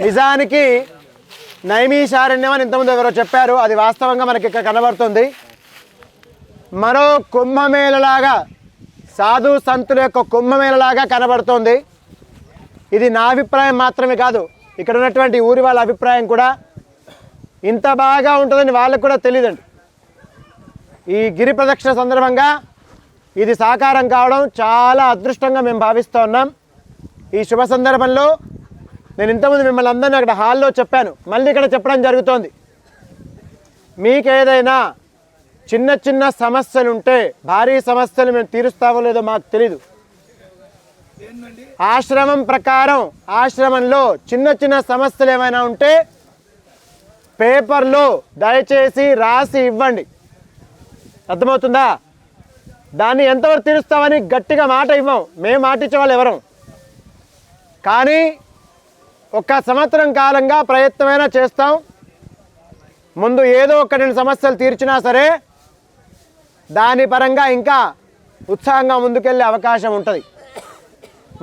నిజానికి నైమీశారణ్యం అని ఇంతకుముందు ఎవరో చెప్పారు. అది వాస్తవంగా మనకి ఇక్కడ కనబడుతుంది. మరో కుంభమేళలాగా సాధు సంతుల యొక్క కుంభమేళలాగా కనబడుతోంది. ఇది నా అభిప్రాయం మాత్రమే కాదు. ఇక్కడ ఉన్నటువంటి ఊరి వాళ్ళ అభిప్రాయం కూడా ఇంత బాగా ఉంటుందని వాళ్ళకు కూడా తెలియదండి ఈ గిరి ప్రదక్షిణ సందర్భంగా ఇది సాకారం కావడం చాలా అదృష్టంగా మేము భావిస్తూ ఉన్నాం. ఈ శుభ సందర్భంలో నేను ఇంతకుముందు మిమ్మల్ని అందరినీ అక్కడ హాల్లో చెప్పాను. మళ్ళీ ఇక్కడ చెప్పడం జరుగుతోంది. మీకు ఏదైనా చిన్న చిన్న సమస్యలు ఉంటే భారీ సమస్యలు మేము తీరుస్తావో లేదో మాకు తెలీదు. ఆశ్రమం ప్రకారం ఆశ్రమంలో చిన్న చిన్న సమస్యలు ఏమైనా ఉంటే పేపర్లో దయచేసి రాసి ఇవ్వండి. అర్థమవుతుందా? దాన్ని ఎంతవరకు తీరుస్తామని గట్టిగా మాట ఇవ్వం. మేము మాట ఇచ్చే వాళ్ళు ఎవరం? కానీ ఒక సంవత్సరం కాలంగా ప్రయత్నమైనా చేస్తాం. ముందు ఏదో ఒక రెండు సమస్యలు తీర్చినా సరే దాని పరంగా ఇంకా ఉత్సాహంగా ముందుకెళ్ళే అవకాశం ఉంటుంది.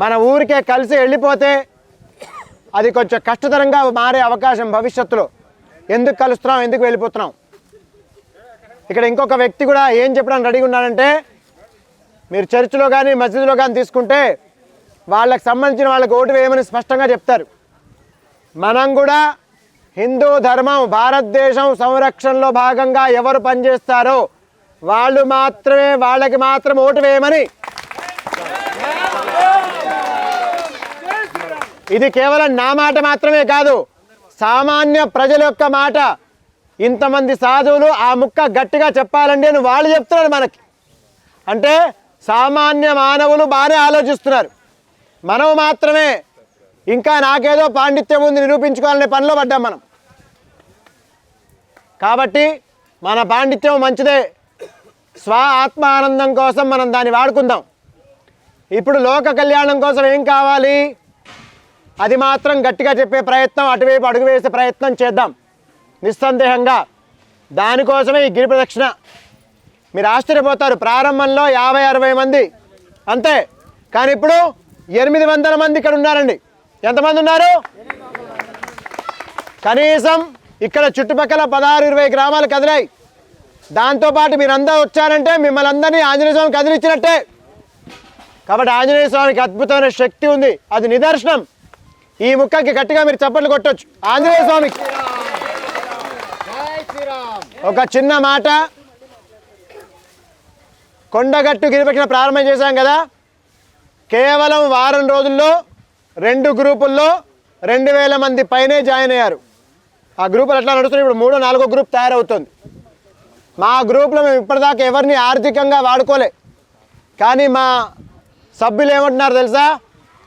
మన ఊరికే కలిసి వెళ్ళిపోతే అది కొంచెం కష్టతరంగా మారే అవకాశం భవిష్యత్తులో. ఎందుకు కలుస్తున్నాం ఎందుకు వెళ్ళిపోతున్నాం? ఇక్కడ ఇంకొక వ్యక్తి కూడా ఏం చెప్పడానికి రెడీగా ఉన్నాడంటే మీరు చర్చిలో కానీ మసీదులో కానీ తీసుకుంటే వాళ్ళకి సంబంధించిన వాళ్ళకి ఓటు వేయమని స్పష్టంగా చెప్తారు. మనం కూడా హిందూ ధర్మం భారతదేశం సంరక్షణలో భాగంగా ఎవరు పనిచేస్తారో వాళ్ళు మాత్రమే వాళ్ళకి మాత్రం ఓటు వేయమని. ఇది కేవలం నా మాట మాత్రమే కాదు సామాన్య ప్రజల యొక్క మాట. ఇంతమంది సాధువులు ఆ ముక్క గట్టిగా చెప్పాలండి అని వాళ్ళు చెప్తున్నారు మనకి. అంటే సామాన్య మానవులు బాగానే ఆలోచిస్తున్నారు. మనం మాత్రమే ఇంకా నాకేదో పాండిత్యం ఉంది నిరూపించుకోవాలనే పనిలో పడ్డాం మనం. కాబట్టి మన పాండిత్యం మంచిదే. స్వ ఆత్మ ఆనందం కోసం మనం దాన్ని వాడుకుందాం. ఇప్పుడు లోక కళ్యాణం కోసం ఏం కావాలి? అది మాత్రం గట్టిగా చెప్పే ప్రయత్నం అటువైపు అడుగు వేసే ప్రయత్నం చేద్దాం. నిస్సందేహంగా. దానికోసమే ఈ గిరి ప్రదక్షిణ. మీరు ఆశ్చర్యపోతారు ప్రారంభంలో యాభై అరవై మంది. అంతే. కానీ ఇప్పుడు ఎనిమిది వందల మంది ఇక్కడ ఉన్నారండి. ఎంతమంది ఉన్నారు? కనీసం ఇక్కడ చుట్టుపక్కల పదహారు ఇరవై గ్రామాలు కదిలాయి. దాంతోపాటు మీరందరూ వచ్చారంటే మిమ్మల్ని అందరినీ ఆంజనేయ స్వామి కదిలిచ్చినట్టే కాబట్టి ఆంజనేయ స్వామికి అద్భుతమైన శక్తి ఉంది. అది నిదర్శనం. ఈ ముక్కకి గట్టిగా మీరు చప్పట్లు కొట్టొచ్చు. ఆంజనేయ స్వామికి. ఒక చిన్న మాట. కొండగట్టు గిరిపెట్టిన ప్రారంభం చేశాం కదా. కేవలం వారం రోజుల్లో రెండు గ్రూపుల్లో రెండు వేల మంది పైనే జాయిన్ అయ్యారు. ఆ గ్రూపులు ఎట్లా నడుస్తున్నాయి? ఇప్పుడు మూడో నాలుగో గ్రూప్ తయారవుతుంది. మా గ్రూప్లో మేము ఇప్పటిదాకా ఎవరిని ఆర్థికంగా వాడుకోలే. కానీ మా సభ్యులు ఏమంటున్నారు తెలుసా?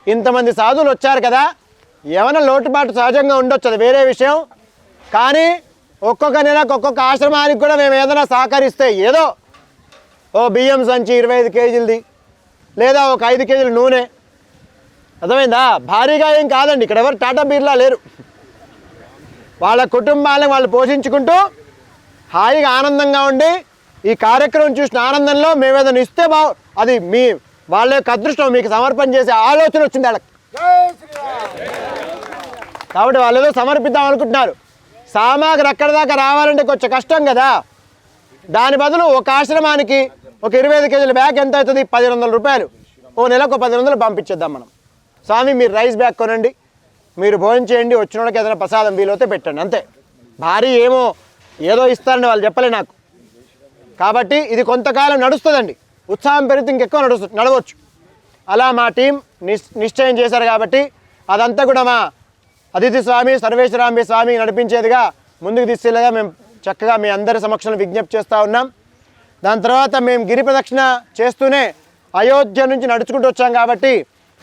ఇంతమంది సాధువులు వచ్చారు కదా ఏమైనా లోటుపాటు సహజంగా ఉండొచ్చు అది వేరే విషయం. కానీ ఒక్కొక్క నెలకు ఒక్కొక్క ఆశ్రమానికి కూడా మేము ఏదైనా సహకరిస్తే ఏదో ఓ బియ్యం సంచి ఇరవై ఐదు కేజీలది లేదా ఒక ఐదు కేజీల నూనె అర్థమైందా? భారీగా ఏం కాదండి ఇక్కడ ఎవరు టాటా బీర్లా లేరు. వాళ్ళ కుటుంబాలను వాళ్ళు పోషించుకుంటూ హాయిగా ఆనందంగా ఉండి ఈ కార్యక్రమం చూసిన ఆనందంలో మేము ఏదైనా ఇస్తే బా అది మీ వాళ్ళ యొక్క అదృష్టం మీకు సమర్పణ చేసే ఆలోచన వచ్చింది వాళ్ళకి. కాబట్టి వాళ్ళు ఏదో సమర్పిద్దాం అనుకుంటున్నారు. సామాగ్రి అక్కడ దాకా రావాలంటే కొంచెం కష్టం కదా. దాని బదులు ఒక ఆశ్రమానికి ఒక ఇరవై ఐదు కేజీల బ్యాగ్ ఎంత అవుతుంది? పదిహేను వందల రూపాయలు. ఓ నెలకు పదిహేను వందలు పంపించేద్దాం మనం. స్వామి మీరు రైస్ బ్యాగ్ కొనండి. మీరు భోజనం చేయండి వచ్చిన వాళ్ళకి ఏదైనా ప్రసాదం వీలైతే పెట్టండి అంతే. భారీ ఏమో ఏదో ఇస్తారని వాళ్ళు చెప్పలే నాకు. కాబట్టి ఇది కొంతకాలం నడుస్తుందండి. ఉత్సాహం పెరిగితే ఇంకెక్కువ నడుస్తు నడవచ్చు. అలా మా టీం నిశ్ నిశ్చయం చేశారు కాబట్టి అదంతా కూడా మా అతిథి స్వామి సర్వేశ్వరాంబి స్వామి నడిపించేదిగా ముందుకు తీసుకెళ్ళగా మేము చక్కగా మీ అందరి సమక్షంలో విజ్ఞప్తి చేస్తూ ఉన్నాం. దాని తర్వాత మేము గిరి ప్రదక్షిణ చేస్తూనే అయోధ్య నుంచి నడుచుకుంటూ వచ్చాం కాబట్టి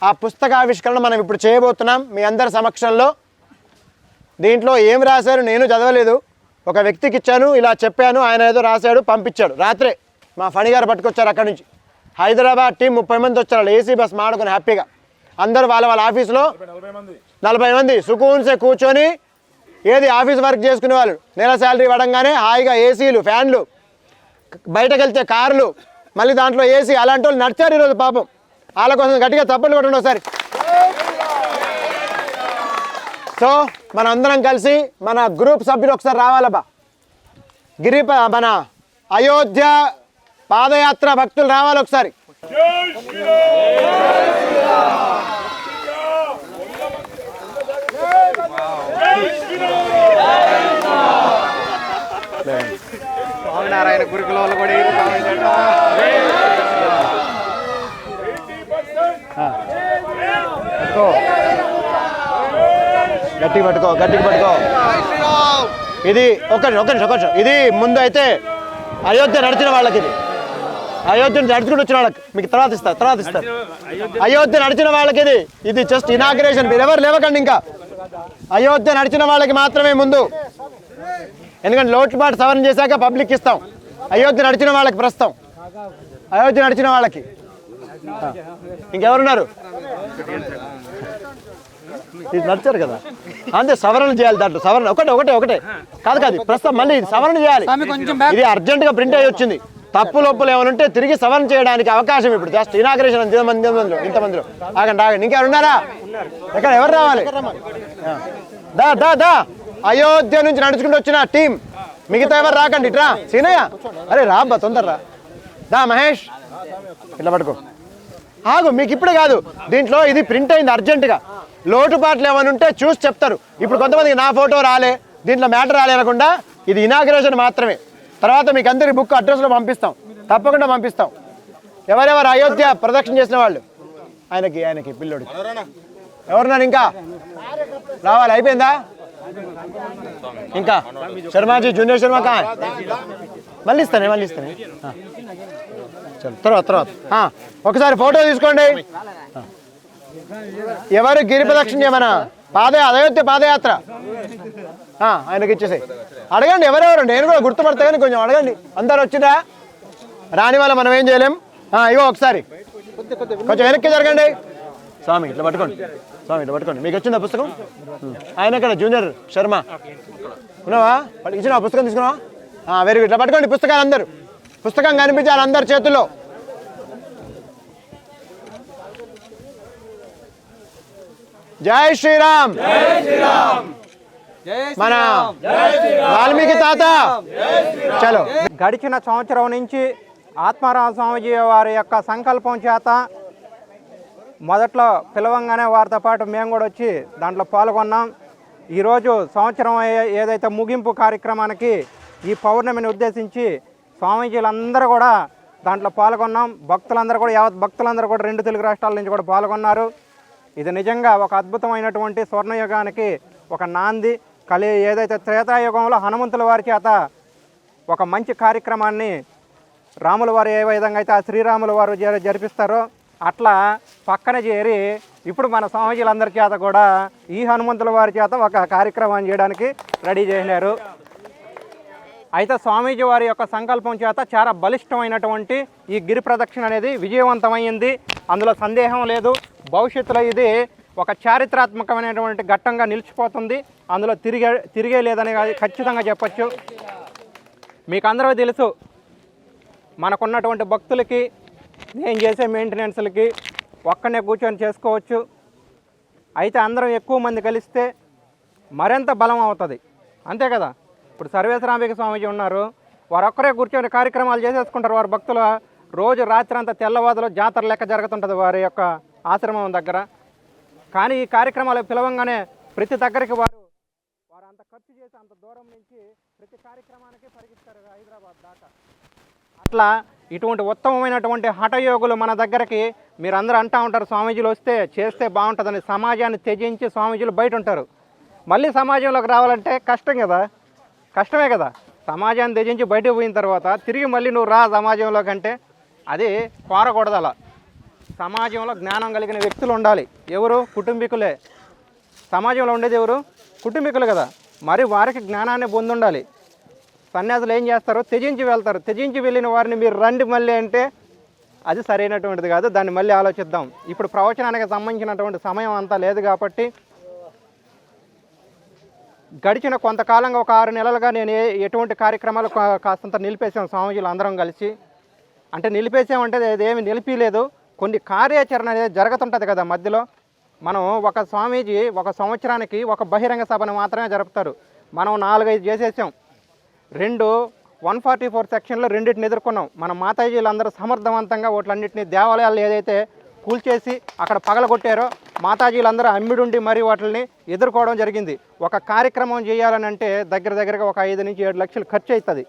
ఆ పుస్తక ఆవిష్కరణ మనం ఇప్పుడు చేయబోతున్నాం మీ అందరి సమక్షంలో. దీంట్లో ఏం రాశారు నేను చదవలేదు. ఒక వ్యక్తికి ఇచ్చాను ఇలా చెప్పాను ఆయన ఏదో రాశాడు పంపించాడు. రాత్రే మా ఫణి గారు పట్టుకొచ్చారు అక్కడి నుంచి. హైదరాబాద్ టీం ముప్పై మంది వచ్చారు ఏసీ బస్ మాడుకుని హ్యాపీగా. అందరూ వాళ్ళ వాళ్ళ ఆఫీస్లో నలభై మంది. సుకూన్సే కూర్చొని ఏది ఆఫీస్ వర్క్ చేసుకునే వాళ్ళు? నెల శాలరీ పడంగానే హాయిగా ఏసీలు ఫ్యాన్లు బయటకు వెళ్తే కార్లు మళ్ళీ దాంట్లో ఏసీ అలాంటి వాళ్ళు నడిచారు ఈరోజు పాపం. వాళ్ళ కోసం గట్టిగా తప్పట్లు కొట్టండి ఒకసారి. సో మన అందరం కలిసి మన గ్రూప్ సభ్యులు ఒకసారి రావాలబ్బా. గిరి మన అయోధ్య పాదయాత్ర భక్తులు రావాలి ఒకసారి స్వామినారాయణ గురుకులంలో కూడా ఈ స్వామి పట్టుకో గట్టిగా పట్టుకో గట్టిగా పట్టుకో. ఇది ఒక నిమిషం, ఒక నిమిషం, ఒక నిమిషం. ఇది ముందు అయితే అయోధ్య నడిచిన వాళ్ళకి ఇది అయోధ్యను నడుచుకుని వచ్చిన వాళ్ళకి. మీకు తర్వాత ఇస్తారు తర్వాత ఇస్తారు అయోధ్య నడిచిన వాళ్ళకి ఇది ఇది జస్ట్ ఇనాగ్రేషన్ మీరు ఎవరు లేవకండి ఇంకా. అయోధ్య నడిచిన వాళ్ళకి మాత్రమే ముందు. ఎందుకంటే లోటుపాటు సవరణ చేశాక పబ్లిక్ ఇస్తాం. అయోధ్య నడిచిన వాళ్ళకి ప్రస్తుతం. అయోధ్య నడిచిన వాళ్ళకి. ఇంకెవరున్నారు? ఇది నడిచారు కదా? అంతే సవరణ చేయాలి దాంట్లో. సవరణ ఒకటే ఒకటే ఒకటే. కాదు కాదు ప్రస్తుతం మళ్ళీ ఇది సవరణ చేయాలి. ఇది అర్జెంట్గా ప్రింట్ అయ్యి వచ్చింది. తప్పు లోప్పులు ఏమైనా ఉంటే తిరిగి సవరణ చేయడానికి అవకాశం ఇప్పుడు. జస్ట్ ఇనాగ్రేషన్ ఇంతమంది ఇంతమందిలో ఆగండి ఆగండి. ఉన్నారా? ఎక్కడ ఎవరు రావాలి. దా దా దా. అయోధ్య నుంచి నడుచుకుంటూ వచ్చిన టీం మిగతా ఎవరు రాకండి ఇట్రా సీనయ్య? అరే రా అబ్బా తొందర రా. దా మహేష్. ఇట్లా పట్టుకో. ఆగు మీకు ఇప్పుడే కాదు. దీంట్లో ఇది ప్రింట్ అయింది అర్జెంటుగా. లోటుపాట్లు ఏమైనా ఉంటే చూసి చెప్తారు. ఇప్పుడు కొంతమందికి నా ఫోటో రాలే దీంట్లో మ్యాటర్ రాలేనకుండా ఇది ఇనాగ్రేషన్ మాత్రమే. తర్వాత మీకు అందరి బుక్ అడ్రస్లో పంపిస్తాం. తప్పకుండా పంపిస్తాం. ఎవరెవరు అయోధ్య ప్రదక్షిణ చేసిన వాళ్ళు? ఆయనకి ఆయనకి పిల్లోడి ఎవరున్నారు ఇంకా? రావాలి అయిపోయిందా? ఇంకా? శర్మాజీ జూనియర్ శర్మ కా మళ్ళీ ఇస్తానే మళ్ళీ ఇస్తానే. తర్వాత తర్వాత. ఒకసారి ఫోటో తీసుకోండి. ఎవరు గిరి ప్రదక్షిణ చేయమనా? పాద అయోధ్య పాదయాత్ర. ఆయనకి ఇచ్చేసాయి. అడగండి ఎవరెవరు? నేను కూడా గుర్తుపడతా కానీ కొంచెం అడగండి. అందరు వచ్చిందా రాని వల్ల మనం ఏం చేయలేం. ఇగో ఒకసారి. కొంచెం వెనక్కి జరగండి. స్వామి ఇట్లా పట్టుకోండి. స్వామి ఇట్లా పట్టుకోండి. మీకు వచ్చిందా పుస్తకం? ఆయన ఇక్కడ జూనియర్ శర్మ. ఉన్నావా? ఇచ్చిన పుస్తకం తీసుకున్నావా? Very good. ఇట్లా పట్టుకోండి పుస్తకాలు అందరు. పుస్తకం కనిపించాలి అందరి చేతుల్లో. జై శ్రీరామ్. మన వాల్మీకి తాత. చలో. గడిచిన సంవత్సరం నుంచి ఆత్మారామ స్వామిజీ వారి యొక్క సంకల్పం చేత మొదట్లో పిలవంగానే వారితో పాటు మేము కూడా వచ్చి దాంట్లో పాల్గొన్నాం. ఈరోజు సంవత్సరం ఏదైతే ముగింపు కార్యక్రమానికి ఈ పౌర్ణమిని ఉద్దేశించి స్వామీజీలందరూ కూడా దాంట్లో పాల్గొన్నాం. భక్తులందరూ కూడా యావత్ భక్తులందరూ కూడా రెండు తెలుగు రాష్ట్రాల నుంచి కూడా పాల్గొన్నారు. ఇది నిజంగా ఒక అద్భుతమైనటువంటి స్వర్ణయుగానికి ఒక నాంది కలి ఏదైతే త్రేతాయుగంలో హనుమంతుల వారి చేత ఒక మంచి కార్యక్రమాన్ని రాముల వారు ఏ విధంగా అయితే ఆ శ్రీరాముల వారు జరిపిస్తారో అట్లా పక్కన చేరి ఇప్పుడు మన స్వామీజీలందరి చేత కూడా ఈ హనుమంతుల వారి చేత ఒక కార్యక్రమాన్ని చేయడానికి రెడీ చేసినారు. అయితే స్వామీజీ వారి యొక్క సంకల్పం చేత చాలా బలిష్టమైనటువంటి ఈ గిరి ప్రదక్షిణ అనేది విజయవంతమైంది. అందులో సందేహం లేదు. భవిష్యత్తులో ఇది ఒక చారిత్రాత్మకమైనటువంటి ఘట్టంగా నిలిచిపోతుంది. అందులో తిరిగే తిరిగే లేదని ఖచ్చితంగా చెప్పచ్చు. మీకు అందరూ తెలుసు మనకున్నటువంటి భక్తులకి నేను చేసే మెయింటెనెన్స్లకి ఒక్కనే కూర్చొని చేసుకోవచ్చు. అయితే అందరం ఎక్కువ మంది కలిస్తే మరింత బలం అవుతుంది. అంతే కదా? ఇప్పుడు సర్వేశ్వరాంబిక స్వామీజీ ఉన్నారు. వారు ఒక్కరే కూర్చొని కార్యక్రమాలు చేసేసుకుంటారు. వారి భక్తుల రోజు రాత్రి అంతా తెల్లవాదులు జాతర లెక్క జరుగుతుంటుంది వారి యొక్క ఆశ్రమం దగ్గర. కానీ ఈ కార్యక్రమాలు పిలవంగానే ప్రతి దగ్గరికి వారు వారు అంత ఖర్చు చేసి అంత దూరం నుంచి ప్రతి కార్యక్రమానికి పరిగిస్తారు హైదరాబాద్ దాకా. అట్లా ఇటువంటి ఉత్తమమైనటువంటి హఠయోగులు మన దగ్గరికి మీరందరూ అంటూ ఉంటారు స్వామీజీలు వస్తే చేస్తే బాగుంటుందని సమాజాన్ని త్యజించి స్వామీజీలు బయట ఉంటారు. మళ్ళీ సమాజంలోకి రావాలంటే కష్టం కదా కష్టమే కదా. సమాజాన్ని త్యజించి బయటకు పోయిన తర్వాత తిరిగి మళ్ళీ నువ్వు రా సమాజంలోకి అంటే అది కోరకూడదు అలా. సమాజంలో జ్ఞానం కలిగిన వ్యక్తులు ఉండాలి. ఎవరు? కుటుంబీకులే. సమాజంలో ఉండేది ఎవరు? కుటుంబీకులు కదా. మరి వారికి జ్ఞానాన్ని పొందుండాలి. సన్యాసులు ఏం చేస్తారు? త్యజించి వెళ్తారు. త్యజించి వెళ్ళిన వారిని మీరు రండి మళ్ళీ అంటే అది సరైనటువంటిది కాదు. దాన్ని మళ్ళీ ఆలోచిద్దాం. ఇప్పుడు ప్రవచనానికి సంబంధించినటువంటి సమయం అంతా లేదు కాబట్టి గడిచిన కొంతకాలంగా ఒక ఆరు నెలలుగా నేను ఎటువంటి కార్యక్రమాలు కా- కాస్తంత నిలిపేసాం స్వామీజీలు అందరం కలిసి. అంటే నిలిపేసామంటే అదేమి నిలిపిలేదు. కొన్ని కార్యాచరణ అనేది జరుగుతుంటుంది కదా మధ్యలో. మనం ఒక స్వామీజీ ఒక సంవత్సరానికి ఒక బహిరంగ సభను మాత్రమే జరుపుతారు. మనం నాలుగైదు చేసేసాం. రెండు వన్ ఫార్టీ ఫోర్ సెక్షన్లో రెండింటిని ఎదుర్కొన్నాం. మన మాతాజీలందరూ సమర్థవంతంగా వాటిలన్నింటినీ దేవాలయాలు ఏదైతే కూల్చేసి అక్కడ పగలగొట్టారో మాతాజీలందరూ అమ్మిడుండి మరి వాటిని ఎదుర్కోవడం జరిగింది. ఒక కార్యక్రమం చేయాలని అంటే దగ్గర దగ్గరగా ఒక ఐదు నుంచి ఏడు లక్షలు ఖర్చు అవుతుంది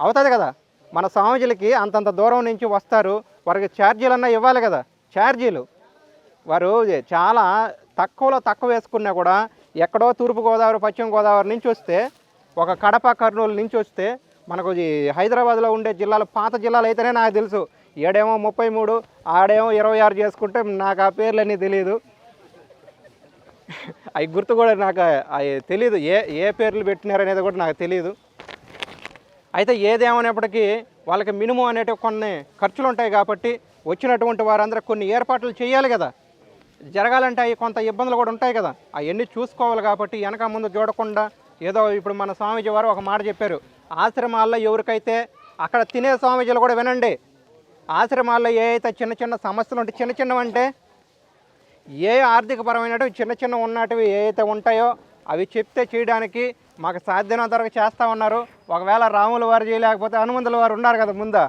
అవుతుంది కదా? మన స్వామీజీలకి అంతంత దూరం నుంచి వస్తారు. వారికి ఛార్జీలు అన్నా ఇవ్వాలి కదా. ఛార్జీలు. వారు చాలా తక్కువలో తక్కువ వేసుకున్నా కూడా ఎక్కడో తూర్పుగోదావరి పశ్చిమ గోదావరి నుంచి వస్తే ఒక కడప కర్నూలు నుంచి వస్తే మనకు హైదరాబాద్లో ఉండే జిల్లాలు పాత జిల్లాలు అయితేనే నాకు తెలుసు. ఏడేమో ముప్పై మూడు ఆడేమో ఇరవై ఆరు చేసుకుంటే నాకు ఆ పేర్లన్నీ తెలియదు అవి గుర్తు కూడా నాకు అవి తెలియదు ఏ ఏ పేర్లు పెట్టినారనేది కూడా నాకు తెలియదు అయితే ఏదేమనేప్పటికీ వాళ్ళకి మినిమం అనేటివి కొన్ని ఖర్చులు ఉంటాయి కాబట్టి వచ్చినటువంటి వారందరూ కొన్ని ఏర్పాట్లు చేయాలి కదా. జరగాలంటే అవి కొంత ఇబ్బందులు కూడా ఉంటాయి కదా. అవన్నీ చూసుకోవాలి కాబట్టి వెనక ముందు చూడకుండా ఏదో ఇప్పుడు మన స్వామీజీ వారు ఒక మాట చెప్పారు. ఆశ్రమాల్లో ఎవరికైతే అక్కడ తినే స్వామీజీలు కూడా వినండి. ఆశ్రమాల్లో ఏ అయితే చిన్న చిన్న సమస్యలు ఉంటాయి చిన్న చిన్నవంటే ఏ ఆర్థికపరమైనవి చిన్న చిన్న ఉన్నటివి ఏ అయితే ఉంటాయో అవి చెప్తే చేయడానికి మాకు సాధ్యమైనంత వరకు చేస్తూ ఉన్నారు. ఒకవేళ రాముల వారు చేయలేకపోతే హనుమంతుల వారు ఉన్నారు కదా ముందా.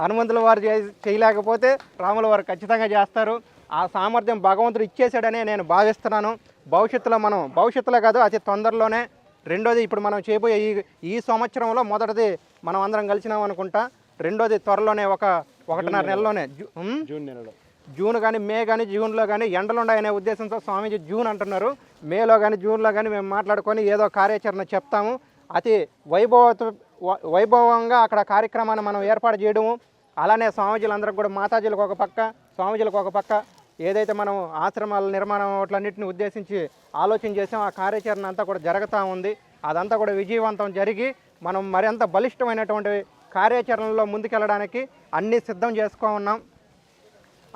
హనుమంతుల వారు చేయలేకపోతే రాముల వారు ఖచ్చితంగా చేస్తారు. ఆ సామర్థ్యం భగవంతుడు ఇచ్చేసాడనే నేను భావిస్తున్నాను. భవిష్యత్తులో మనం భవిష్యత్తులో కాదు అతి తొందరలోనే రెండోది ఇప్పుడు మనం చేయబోయే ఈ ఈ సంవత్సరంలో మొదటిది మనం అందరం కలిసినాం అనుకుంటా రెండోది త్వరలోనే ఒక ఒకటిన్నర నెలలోనే? జూన్ నెలలో. జూన్ కానీ మే కానీ జూన్లో కానీ ఎండలు ఉన్నాయనే ఉద్దేశంతో స్వామీజీ జూన్ అంటున్నారు. మేలో కానీ జూన్లో కానీ మేము మాట్లాడుకొని ఏదో కార్యాచరణ చెప్తాము. అతి వైభవ వైభవంగా అక్కడ కార్యక్రమాన్ని మనం ఏర్పాటు చేయడము. అలానే స్వామీజీలందరికి కూడా మాతాజీలకు ఒక పక్క స్వామీజీలకు ఒక పక్క. ఏదైతే మనం ఆశ్రమాల నిర్మాణం వాటిలన్నింటిని ఉద్దేశించి ఆలోచన చేసాం ఆ కార్యాచరణ అంతా కూడా జరుగుతూ ఉంది. అదంతా కూడా విజయవంతం జరిగి మనం మరింత బలిష్టమైనటువంటి కార్యాచరణలో ముందుకెళ్ళడానికి అన్నీ సిద్ధం చేసుకో ఉన్నాం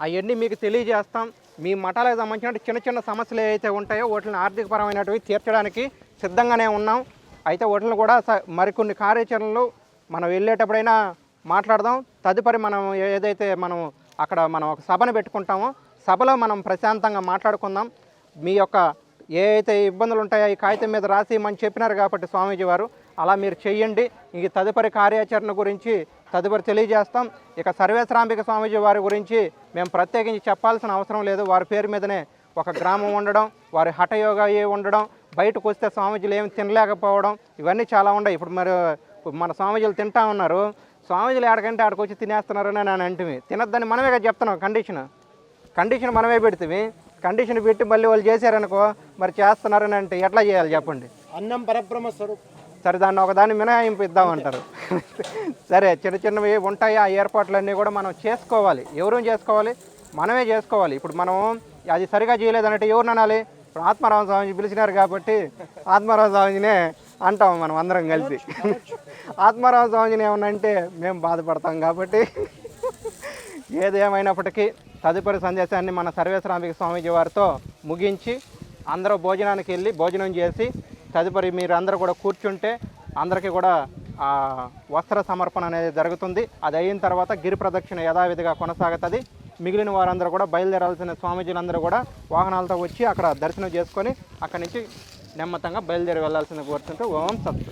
అవన్నీ మీకు తెలియజేస్తాం. మీ మఠాలకు సంబంధించిన చిన్న చిన్న సమస్యలు ఏవైతే ఉంటాయో వాటిని ఆర్థికపరమైనవి తీర్చడానికి సిద్ధంగానే ఉన్నాం. అయితే వాటిని కూడా స- మరికొన్ని కార్యాచరణలు మనం వెళ్ళేటప్పుడైనా మాట్లాడదాం. తదుపరి మనం ఏదైతే మనం అక్కడ మనం ఒక సభను పెట్టుకుంటామో సభలో మనం ప్రశాంతంగా మాట్లాడుకుందాం. మీ యొక్క ఏ అయితే ఇబ్బందులు ఉంటాయో ఈ కాగితం మీద రాసి మనం చెప్పినారు కాబట్టి స్వామీజీ వారు అలా మీరు చెయ్యండి. ఈ తదుపరి కార్యాచరణ గురించి తదుపరి తెలియజేస్తాం. ఇక సర్వేశ్వరాంబిక స్వామీజీ వారి గురించి మేము ప్రత్యేకించి చెప్పాల్సిన అవసరం లేదు. వారి పేరు మీదనే ఒక గ్రామం ఉండడం వారి హఠయోగా ఏ ఉండడం బయటకు వస్తే స్వామీజీలు ఏమి తినలేకపోవడం ఇవన్నీ చాలా ఉన్నాయి. ఇప్పుడు మరి మన స్వామీజీలు తింటా ఉన్నారు. స్వామీజీలు ఎక్కడికంటే ఆడికి వచ్చి తినేస్తున్నారని నేను అంటివి తినద్దని మనమే కదా చెప్తున్నాం. కండిషన్. కండిషన్ మనమే పెడితే కండిషన్ పెట్టి మళ్ళీ వాళ్ళు చేశారనుకో మరి చేస్తున్నారని అంటే ఎట్లా చేయాలి చెప్పండి? అన్నం పరబ్రహ్మ స్వరూపం. సరే దాన్ని ఒకదాన్ని మినహాయింపు ఇద్దామంటారు సరే చిన్న చిన్నవి ఉంటాయి ఆ ఏర్పాట్లన్నీ కూడా మనం చేసుకోవాలి. ఎవరు చేసుకోవాలి? మనమే చేసుకోవాలి. ఇప్పుడు మనం అది సరిగా చేయలేదంటే ఎవరు అనాలి? ఇప్పుడు ఆత్మారామ స్వామిజీ పిలిచినారు కాబట్టి ఆత్మారామ స్వామిజీనే అంటాం మనం అందరం కలిసి. ఆత్మారామ స్వామిజీని ఏమన్నా అంటే మేము బాధపడతాం కాబట్టి ఏదేమైనప్పటికీ తదుపరి సందేశాన్ని మన సర్వేశ్రామిక స్వామీజీ వారితో ముగించి అందరూ భోజనానికి వెళ్ళి భోజనం చేసి తదుపరి మీరందరూ కూడా కూర్చుంటే అందరికీ కూడా ఆ, వస్త్ర సమర్పణ అనేది జరుగుతుంది. అది అయిన తర్వాత గిరి ప్రదక్షిణ యథావిధిగా కొనసాగుతుంది. మిగిలిన వారందరూ కూడా బయలుదేరాల్సిన స్వామీజీలందరూ కూడా వాహనాలతో వచ్చి అక్కడ దర్శనం చేసుకొని అక్కడి నుంచి నెమ్మతంగా బయలుదేరి వెళ్ళాల్సిన కోరుతుంటే ఓం సత్